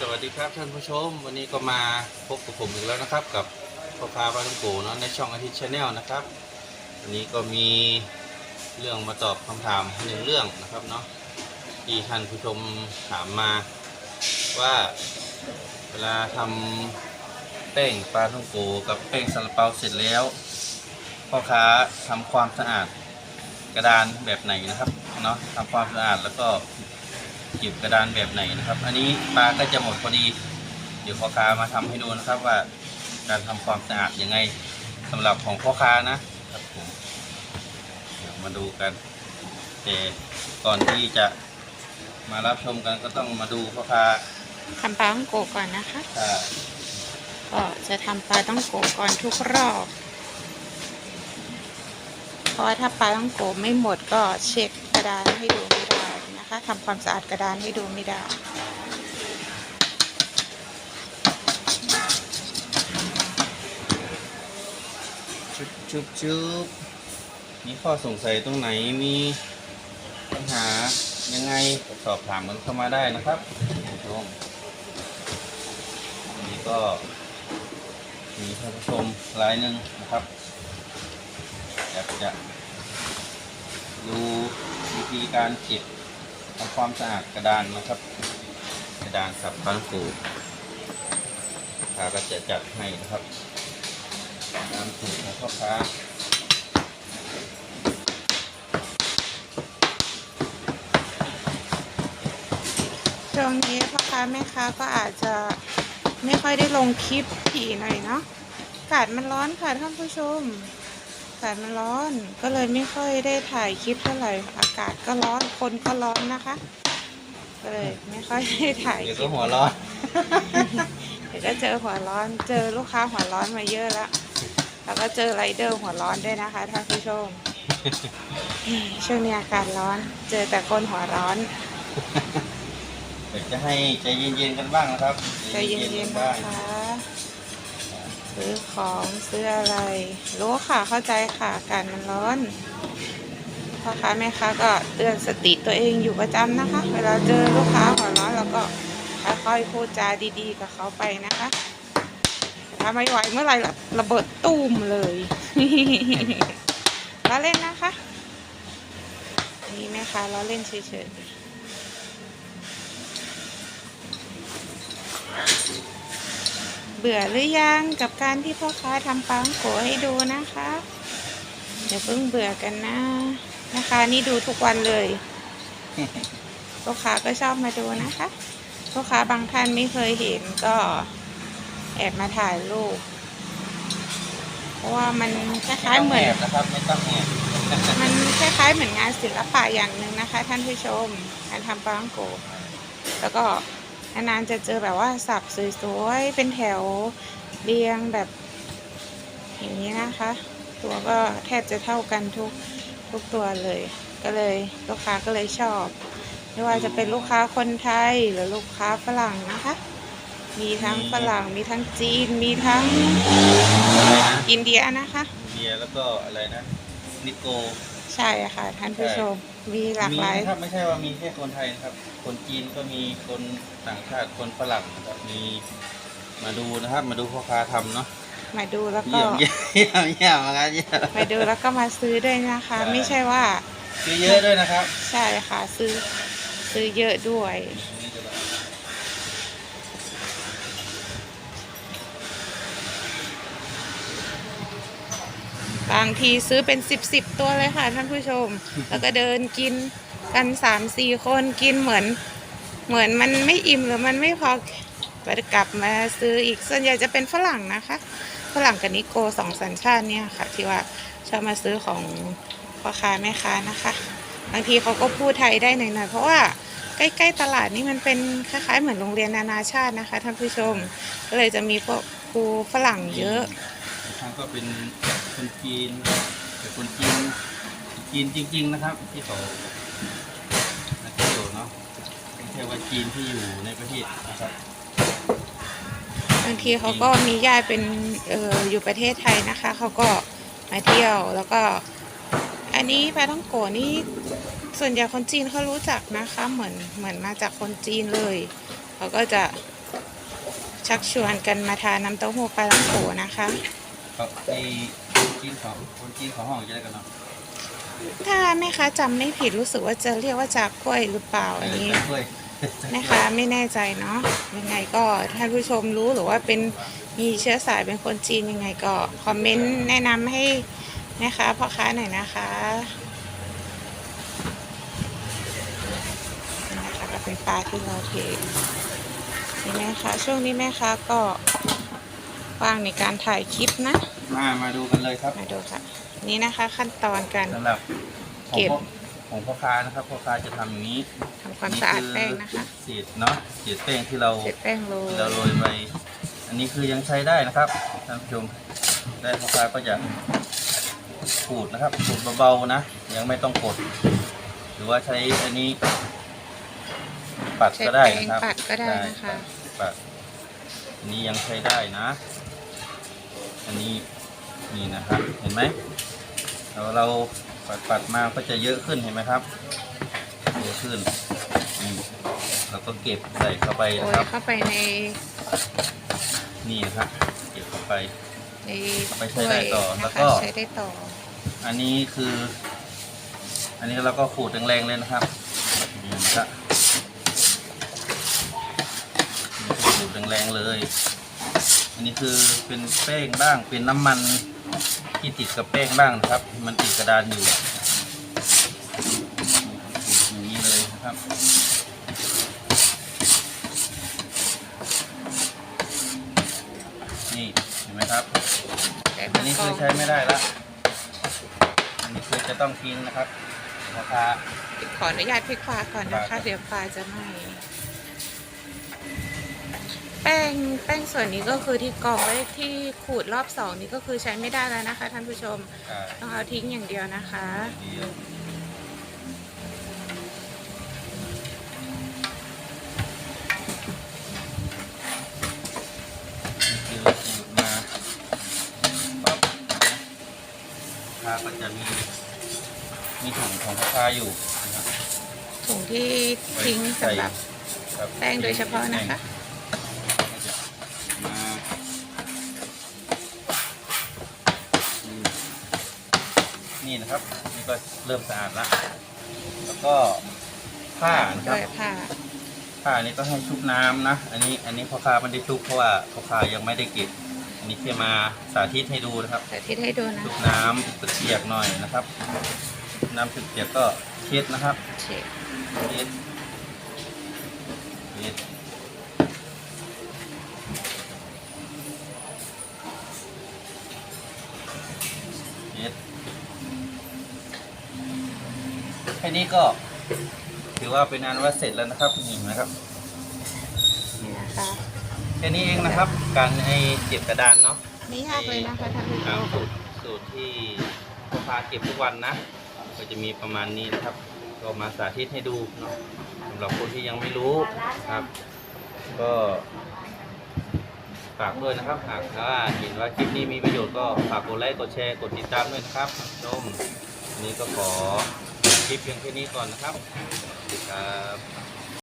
สวัสดีครับท่านผู้ชม วันนี้ก็มาพบกับผมอีกแล้วนะครับ กับพ่อค้าปลาท่องโกเนาะในช่องอาทิตย์ชาแนลนะครับ วันนี้ก็มีเรื่องมาตอบคำถามหนึ่งเรื่องนะครับเนาะที่ท่านผู้ชมถามมาว่าเวลาทำแป้งปลาท่องโกกับแป้งซาลาเปาเสร็จแล้วพ่อค้าทำความสะอาดกระดานแบบไหนนะครับเนาะทำความสะอาดแล้วก็ เก็บกระดานแบบไหนนะครับ อันนี้ปลาก็จะหมดพอดี เดี๋ยวพ่อค้ามาทำให้ดูนะครับว่า การทำความสะอาดยังไงสำหรับของพ่อค้านะครับผมเดี๋ยวมาดูกัน แต่ก่อนที่จะมารับชมกันก็ต้องมาดูพ่อค้าทำปลาต้องโกะก่อนนะคะถ้าก็จะทำปลาต้องโกะก่อนทุกรอบ เพราะว่าถ้าปลาต้องโกะไม่หมดก็เช็คกระดานให้ดูไม่ได้ นะคะทำความสะอาดกระดานให้ดูไม่ได้ชุบชุบชุบมีข้อสงสัยตรงไหนมีปัญหายังไงสอบถามกันเข้ามาได้นะครับผู้ชมนนี้ก็มีท่านผู้ชมรายหนึ่งนะครับอยากจะดูวิธีการเก็บ ทำความสะอาดกระดานนะครับ กระดานสับปังกูพ่อค้าก็จะจัดให้นะครับตามสูตรของพ่อค้าช่วงนี้พ่อค้าแม่ค้าก็อาจจะไม่ค่อยได้ลงคลิปถี่หน่อยเนาะอากาศมันร้อนค่ะท่านผู้ชม อากาศมันร้อนก็เลยไม่ค่อยได้ถ่ายคลิปเท่าไหร่ อากาศก็ร้อน คนก็ร้อนนะคะ ก็เลยไม่ค่อยได้ถ่ายเดี๋ยวคลิก็ปหัวร้อน เดี๋ยวก็เจอหัวร้อน เจอลูกค้าหัวร้อนมาเยอะแล้ว แล้วก็เจอไรเดอร์หัวร้อนด้วยนะคะท่านผู้ชม ช่วงนี้อากาศร้อน เจอแต่คนหัวร้อน เดี๋ยวจะให้ใจเย็นๆกันบ้างนะครับใจเย็นๆบ้านะง คะ ซื้อของซื้ออะไรรู้ค่ะเข้าใจค่ะอากาศมันร้อนพ่อค้าแม่ค้าก็เตือนสติตัวเองอยู่ประจำนะคะ เวลาเจอลูกค้าหัวร้อนเราก็ค่อยๆพูดจาดีๆ กับเขาไปนะคะถ้าไม่ไหวเมื่อไหร่ระเบิดตูมเลยล้อเล่นนะคะ นี่แม่ค้าล้อเล่นเฉยๆ บื่อหรือยังกับการที่พ่อค้าทำปังโกะให้ดูนะคะอย่าเพิ่งเบื่อกันนะนะคะ นี่ดูทุกวันเลยลูกค้าก็ชอบมาดูนะคะลูกค้าบางท่านไม่เคยเห็นก็แอบมาถ่ายรูปเพราะว่ามันคล้ายๆเหมือนไต้งแบนะครับไม่ต้องแอบมันคล้ายๆเหมือนงานศิลปะอย่างหนึ่งนะคะ ท่านผู้ชมการทำปังโกะแล้วก็ นานๆจะเจอแบบว่าสับสวยๆเป็นแถวเรียงแบบ อย่างนี้นะคะ ตัวก็แทบจะเท่ากันทุกทุกตัวเลย ก็เลยลูกค้าก็เลยชอบ ไม่ว่าจะเป็นลูกค้าคนไทยหรือลูกค้าฝรั่งนะคะ มีทั้งฝรั่งมีทั้งจีนมีทั้งอินเดียนะคะ อินเบียแล้วก็อะไรนะนิโก ใช่ค่ะ ท่านผู้ชมมีหลากหลาย มีนะครับไม่ใช่ว่ามีแค่คนไทยนะครับ คนจีนก็มีคนต่างชาติคนฝรั่งนะครับมีมาดูนะครับ มาดูพ่อค้าทำเนาะมาดูแล้วก็เยี่ยมเยี่ยมเยี่ยมเยี่ยมมากเยี่ยมมาดูแล้วก็มาซื้อด้วยนะคะ ไม่ใช่ว่า ซื้อเยอะด้วยนะครับ ใช่ค่ะ ซื้อซื้อเยอะด้วย บางทีซื้อเป็นสิบสิบตัวเลยค่ะท่านผู้ชม แล้วก็เดินกินกันสามสี่คนกินเหมือน เหมือนมันไม่อิ่มหรือมันไม่พอไปกลับมาซื้ออีกส่วนใหญ่จะเป็นฝรั่งนะคะฝรั่งกับนิโกสองสัญชาติเนี่ยค่ะ ที่ว่าชอบมาซื้อของพ่อค้าแม่ค้านะคะ บางทีเขาก็พูดไทยได้หน่อยๆเพราะว่าใกล้ๆตลาดนี่มันเป็นคล้ายๆเหมือนโรงเรียนนานาชาตินะคะท่านผู้ชม ก็เลยจะมีพวกครูฝรั่งเยอะทางก็เป็น คนจีนแต่คนจีนจีนจริง ๆ นะครับ ที่เขามาเที่ยวเนาะไม่ใช่ว่าจีนที่อยู่ในประเทศนะครับบางทีเขาก็มีญาติเป็นเอออยู่ประเทศไทยนะคะ เขาก็มาเที่ยวแล้วก็ อันนี้ปลาท่องโกะนี่ส่วนใหญ่คนจีนเขารู้จักนะคะเหมือนเหมือนมาจากคนจีนเลยเขาก็จะชักชวนกันมาทานน้ำเต้าหู้ปลาลังโกนะคะครับไอ้ จีนของคนจีนของห้องจะได้กันเนาะถ้าแม่ค้าจำไม่ผิดรู้สึกว่าจะเรียกว่าจากกล้วยหรือเปล่าอันนี้เว้ยแม่ค้าไม่แน่ใจเนาะยังไงก็ท่านผู้ชมรู้หรือว่าเป็นมีเชื้อสายเป็นคนจีนยังไงก็คอมเมนต์แนะนำให้แม่ค้าพ่อค้าหน่อยนะคะนี่นะคะก็เป็นปลาที่เราเทนี่แม่ค้าช่วงนี้แม่ค้าก็ว่างในการถ่ายคลิปนะ มามาดูกันเลยครับมาดูค่ะ นี่นะคะขั้นตอนการ สำหรับของเก็บ พ่อของพ่อค้านะครับพ่อค้าจะทำอย่างนี้ทำความสะอาดแป้งนะคะเศษเนาะเศษแป้งที่เรา เสร็จแป้งโรยที่เราโรยไปอันนี้คือยังใช้ได้นะครับท่านผู้ชมได้พ่อค้าก็จะขูดนะครับขูดเบาๆนะ ยังไม่ต้องกด หรือว่าใช้อันนี้ ปัดใช้ก็ได้แป้งนะครับปัดก็ได้นะคะ ปัดอันนี้ยังใช้ได้นะ อันนี้ นี่นะครับ เห็นไหมเราเราปัดปัดมาก็จะเยอะขึ้นเห็นไหมครับเยอะขึ้นนี่เราก็เก็บใส่เข้าไปโรนะยครับ เข้าไปในนี่นะครับเก็บเข้าไป ในเอาไปใช้ได้ต่อถ้ยแล้วนะก็คะใช้ได้ต่ออันนี้คือ อันนี้เราก็ขูดแรงๆเลยนะครับนี่นะครับนี่ขูดแรงๆเลย อันนี้คือเป็นแป้งบ้าง เป็นน้ำมันที่ติดกับแป้งบ้างนะครับ มันติดกระดานอยู่อย่างนี้เลยนะครับนี่เห็นไหมครับแต่อันนี้คือใช้ไม่ได้ละอันนี้คือจะต้องทิ้งนะครับราคา ขออนุญาตพลิกฟ้าก่อนนะครัคะ บ เดี๋ยวปลาจะไหม้ แป้งแป้งส่วนนี้ก็คือที่กรองไว้ที่ขูดรอบสองนี้ก็คือใช้ไม่ได้แล้วนะคะ ท่านผู้ชมอ่าต้องเอาทิ้งอย่างเดียวนะคะเดียวนี่คือขูดมาปั๊บราคาก็จะมีมีถุงของราคาอยู่นะครับถุงที่ทิ้งสำหรับครับแป้งโดยเฉพาะนะคะ นี่นะครับ นี่ก็เริ่มสะอาดละแล้วก็ผ้านะคโดรับยผ้าผ้านี้ก็ให้ชุบน้ำนะ อันนี้อันนี้พ่อค้าไม่ได้ชุบเพราะว่าพ่อค้ายังไม่ได้เก็บ อันนี้แค่มาสาธิตให้ดูนะครับแต่ที่ให้ดูนะชุบน้ำเปียกๆหน่อยนะครับ น้ำเปียกๆก็เช็ดนะครับ เช็ดเช็ดเช็ดเช็ดแค่ นี้ก็ถือว่าเป็นงานว่าเสร็จแล้วนะครับนี่นะครับนี่นะคะแค่นี้เองนะครับ การให้เก็บกระดานเนาะไม่ยากเลยนะคะท่านผู้ชตามมสูตรสูตรที่พ่อค้าเก็บทุกวันนะ ก็จะมีประมาณนี้นะครับ ก็มาสาธิตให้ดูเนาะสำหรับคนที่ยังไม่รู้ครับ ก็ฝากด้วยนะครับหากว่าเห็นว่าคลิปนี้มีประโยชน์ก็ฝากกดไลค์กดแชร์กดติดตามด้วยนะครับชมวันนี้ก็ขอ คลิปเพียงแค่นี้ก่อนนะครับสวัสดีครับ